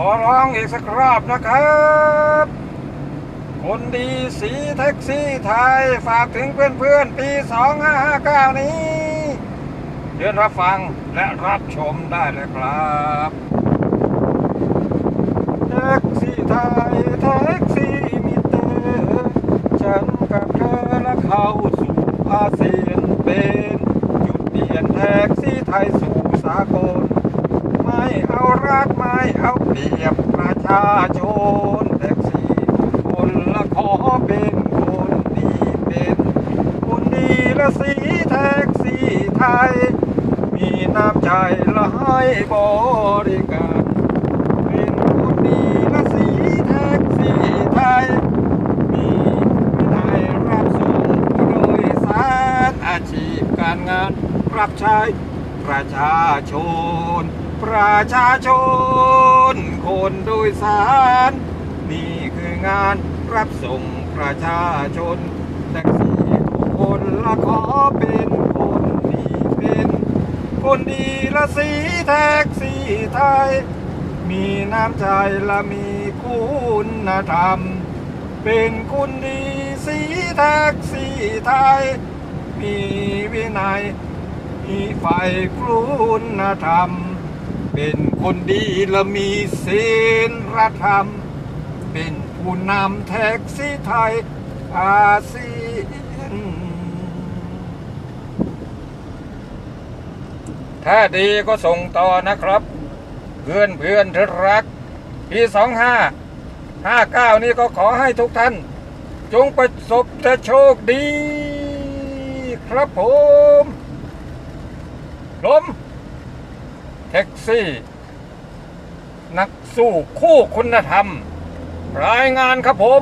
ขอร้องอีกสักรอบนะครับ คนดีสีแท็กซี่ไทย ฝากถึงเพื่อนๆ ปี 2559 นี้เดินรับฟังและรับชมได้เลยครับแท็กซี่ไทยแท็กซี่มิเตอร์ฉันกับเธอและเข้าสู่อาเซียนเป็น จุดเปลี่ยนแท็กซี่ไทยสู่สากล รักไม่เอาเปรียบประชาชนแท็กซี่คนละขอเป็นคนดีเป็นคนดีละสีแท็กซี่ไทย มีน้ำใจละให้บริการเป็นคนดีละสีแท็กซี่ไทย มีวินัยรับส่งโดยสารอาชีพการงานรับใช้ ประชาชน ประชาชน คนโดยสาร นี่คืองานรับส่งประชาชนแท็กซี่คนละขอเป็นคนดีเป็นคนดีละสีแท็กซี่ไทย มีน้ำใจและมีคุณธรรม เป็นคนดีสีแท็กซี่ไทย มีวินัย มีไฟคุณธรรม เป็นคนดีและมีศีลธรรม เป็นผู้นำแท็กซี่ไทยอาเซียนถ้าดีก็ส่งต่อนะครับ เพื่อนเพื่อนที่รัก ปีสองห้าห้าเก้านี่ก็ขอให้ทุกท่าน จงประสบแต่โชคดี ครับผม ลมแท็กซี่ นักสู้คู่คุณธรรม รายงานครับผม